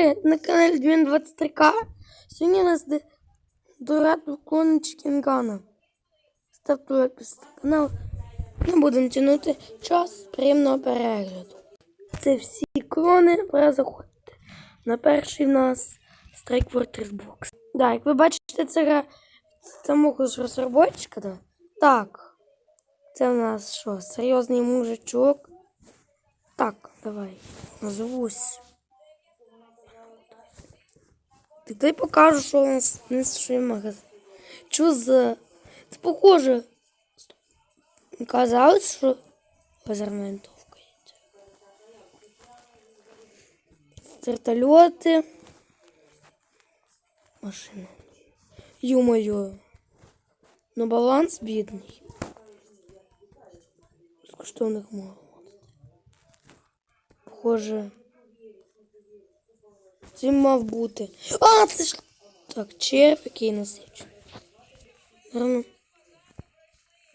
Привіт, на каналі 223К. Сьогодні у нас дурат клони Чікінгана. Ставте лайк підписуйтесь на канал. Не будемо тягнути час приємного перегляду. Це всі клони, пора заходити. На перший у нас Strike Fortress Box. Да, як ви бачите, це гра самого ж розробочка, да? Так. Це у нас що, серйозний мужичок? Так, давай, назовусь. Тоді покажу, що у нас не несший магазин. Що за... Це похоже. Казалось, що лазерна винтовка є. Вертольоти. Машина. Ё-моё. Но баланс бідний. Безкоштовних мало. Похоже. Це мав бути. А, це ж. Так, червь, який насичу. Гарно.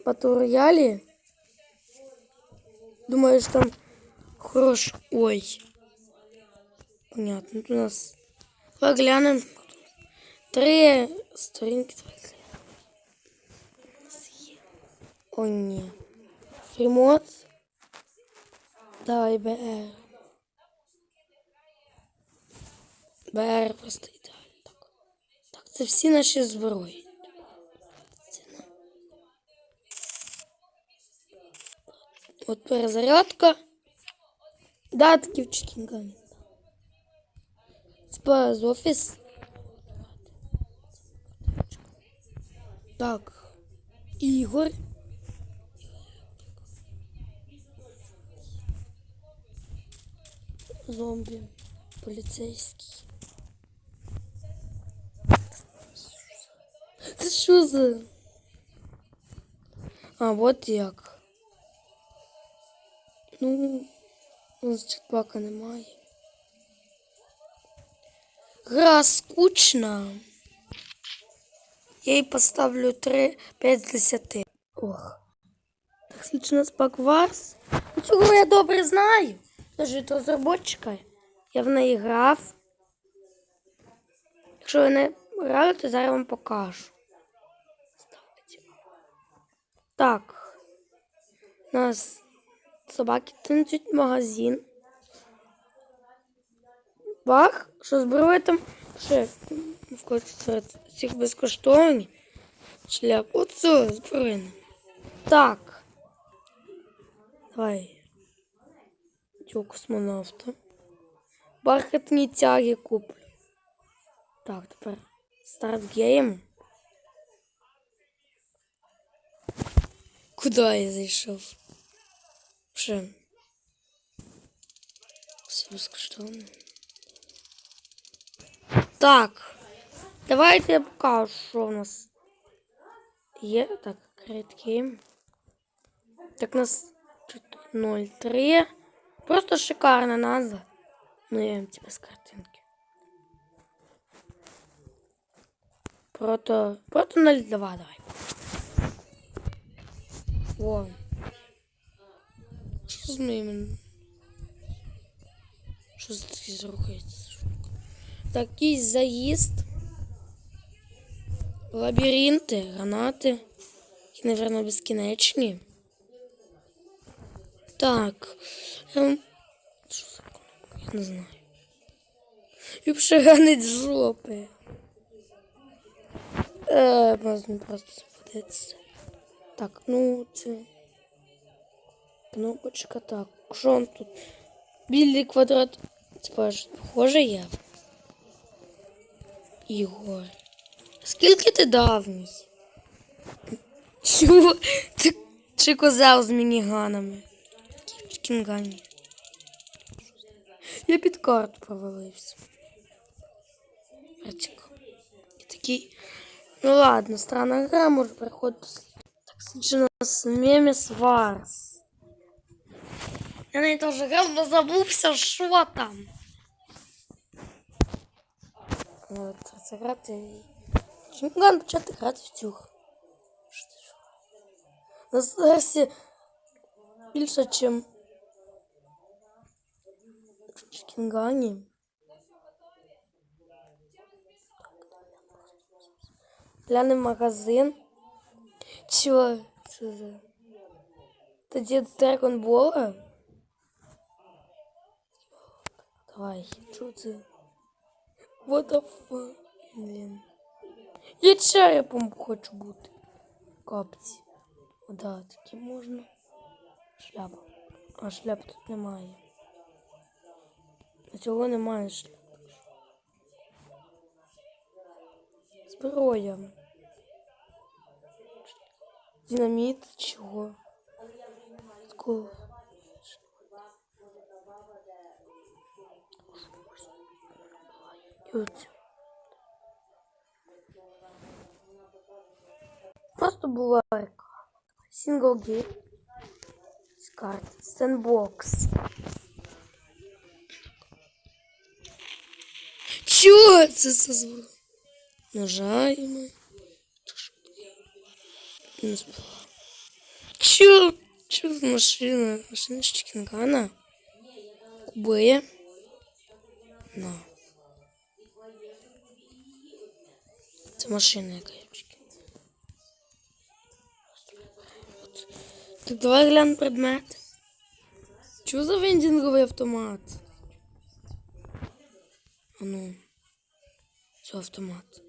Батл-роялі. Думаю, що там хорош. Ой. Понятно. Тут у нас. Давай глянем. Три сторінки. Давай глянем. О, ні. Фрімот. Давай БР. БР просто ідеально. Так. так, це всі наші зброї. От перезарядка. Да, такі в. Спас офіс. Так. Ігор. Зомбі. Поліцейський. Це що за? А, от як. Ну, у нас чекпака немає. Гра скучна. Я їй поставлю 3, 5 з 10. Ох. Так скучно спак Варс. Ну, Цю гру я добре знаю. Я ж від розробника. Я в неї грав. Якщо ви не грали, то зараз вам покажу. Так. У нас собаки танцюють магазин. Бах, що зброя там ще серед всіх безкоштовні. Шляп. Оце зброя. Так. Давай. Цього космонавта. Бархатні тяги куплю. Так, тепер старт гейм. Куди я зайшов? Вже. Все безкоштовно. Так. Давайте я покажу, що в нас є. Так, Game. Так, у нас 03. Просто шикарна назва. Ну, я вам тебе з картинки. Прото... Прото 02, давай. О. Що з моїми? Що за такі зрухається? Такий заїзд. Лабіринти, гранати. І, напевно, безкінечні. Так. Ем... Що за кнопка? Я не знаю. Любше ганить з жопи. Е, можна просто сподеться. Так, ну це. Кнопочка так. Що он тут? Білий квадрат. Це ж похоже є. Ігор. Скільки ти давній? Чого? Ти чи козел з мініганами? Кінгані. Я під карту провалився. Братик. І такий. Ну ладно, странна гра, може переходити. Дівчина з мемі Варс. Я на это уже говно забыл все, что там. От, це грати. Чому ну нам почати грати в тюх? На ну, старості більше, ніж в Кінгані. Пляний магазин. Чего? Це за? Тоді з Драгонбола? Давай, що це? What the fuck? Блін. Я черепом хочу бути. Капці. Да, такі можна. Шляпа. А шляп тут немає. А цього немає шляп. Зброя. Динаміт чого? Такого. І оце. Просто була река. Сингл гейм. З карт. Сендбокс. Чого це за звук? Нажаємо. Не спала. Чё? Чё за машина? Машина з Чикенгана? Кубея? На. Це машина яка я в Так давай глянемо предмет. Чого за вендинговий автомат? А ну. Це автомат.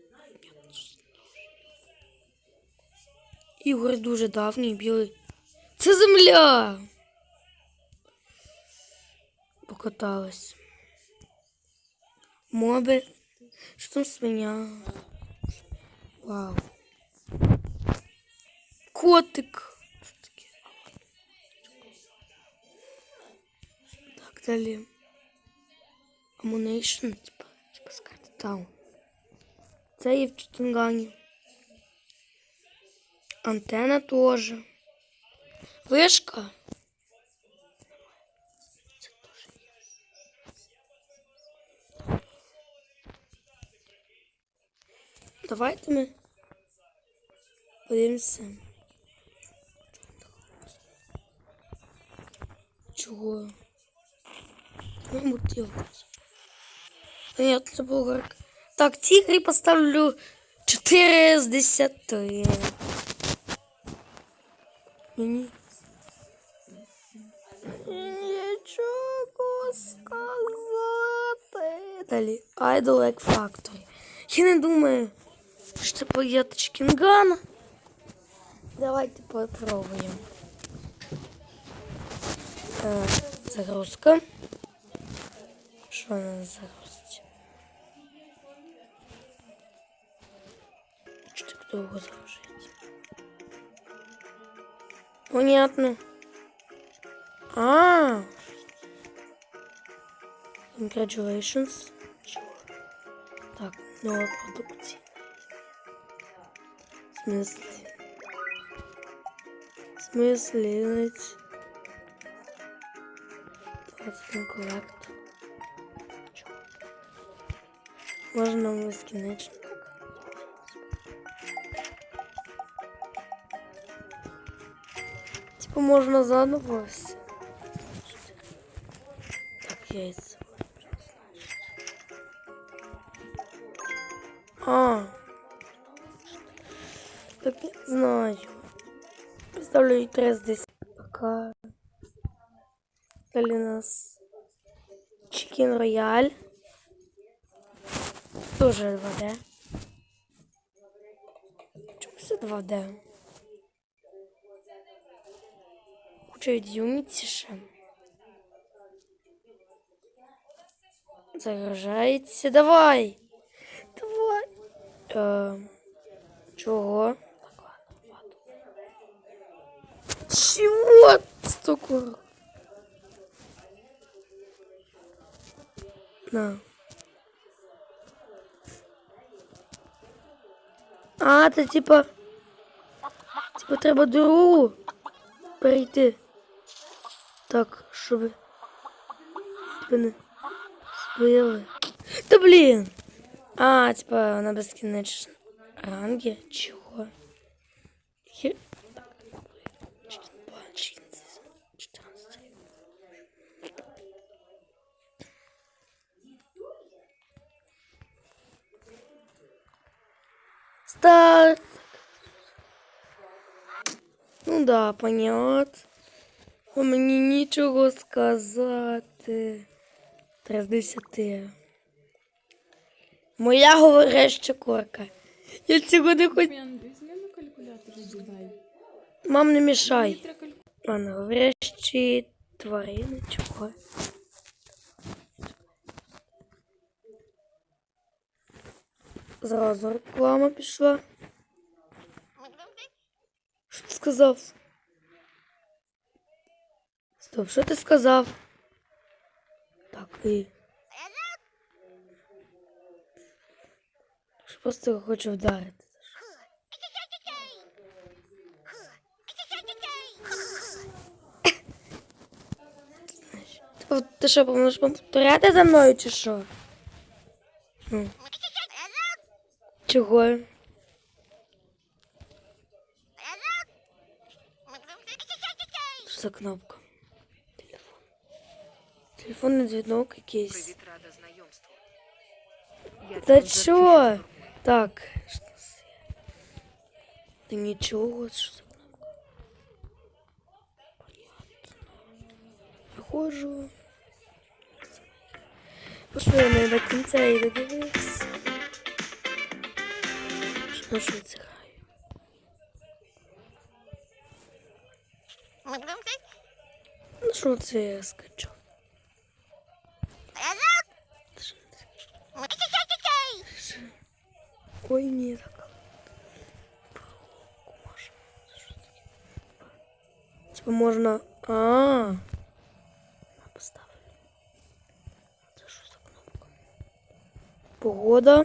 Ігор дуже давній, білий. Це земля. Покаталась. Моби. Що там свиня? Вау. Котик. Що таке? Так, далі. Ammunition, типа, типа з карти Таун. Це є в Читангані. Антенна теж є. Давайте ми подивимося. Чого? Ну, бутилка. Понятно, це болгарка. Так, грі поставлю 4 з 10. Мені. Нічого сказати. Далі. Idol Egg Factory. Я не думаю, що це поєдна Чкінгана. Давайте попробуємо. Е, загрузка. Що на загрузці? Що так довго загружається? Понятно. А. Congratulations. Чего? Так, новая продукция. В смысле? В смысле? Можно бесконечно так. Можно заново все. Так, яйца. А. Так не знаю. Представляю 3 здесь. Пока. Далі у нас Чикен Рояль. Тоже 2D. Чому це 2D? Unity ще. Загружається. Давай! Давай! Е, чого? Чего? Столько. На. А, це типа. Типа треба дорогу перейти. Так, щоб тебе не збили. Та блін. А, типа вона безкінечна. Ранги? Чого? Є... Так, Chicken Bun, Chicken Season, 14. Старт. Ну да, понятно. А мені нічого сказати. Три з десяти. Моя говоряща корка. Я цього не хочу. Мам, не мішай. Ладно, говорящі тварини, чого? Зразу реклама пішла. Що ти сказав? Стоп, що ти сказав? Так, і. Що просто хочу вдарити. Ти, що, можеш повторяти за мною чи що? Чого? Що за кнопка? Телефон. Телефонний дзвінок якийсь. Та чо? Так. Та нічого, що за кнопка? Понятно. Виходжу. Що я до кінця і додивився. Що ж це? Ну що це я скачу? Що це? Що? Ой, ні, так. Порог можна. Що таке? Типа можна. А. На поставлю. Це що за кнопка? Погода.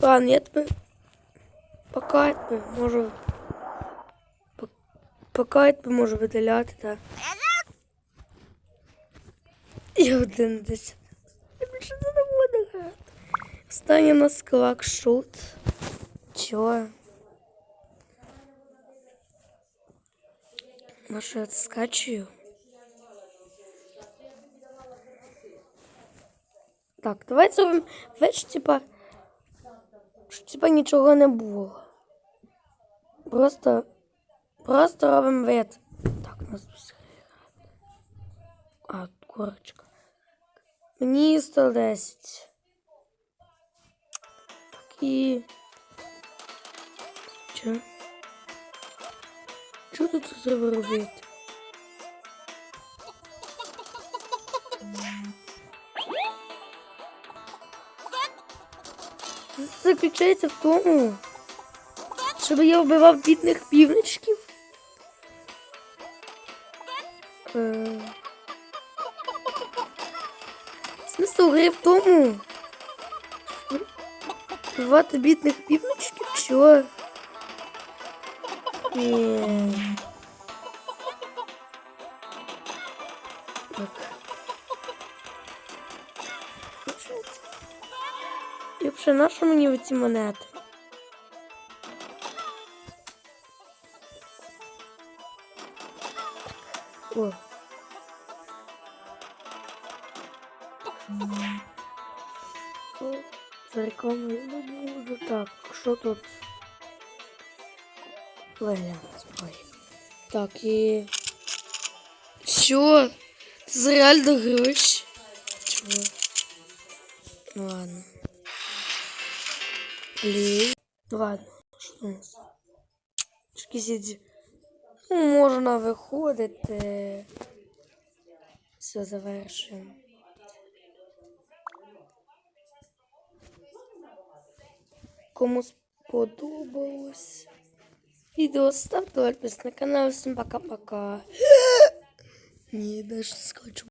Ладно, я тебе. Пока я тебе можу. Пок- Пока я тебе можу видаляти, так. І один десять. Я більше не буду грати. Останній у нас клакшут. Чо? На що я це скачую? Так, давай зробимо веч, типа. Що типа нічого не було. Просто. Просто робимо вид. Так, у нас тут все грати. А, корочка. Мені 110. Так і. Що? Що тут треба робити? Заключається в тому, щоб я вбивав бідних півничків. Е... Смисл гри в тому. Вбивати бідних півничків? Чого? Ні. Так. І взагалі, на що мені ці монети? О. О, За рекламою не буду. Так, що тут? Варіант. Ой. Так, і... Що? Це за реально гроші? Чого? Ну ладно. Блін. Ладно, що у нас? Шкізі. Ну, можна виходити. Все, завершуємо. Кому сподобалось відео, ставте лайк, підписуйтесь на канал. Всім пока-пока. Ні, даже скачу.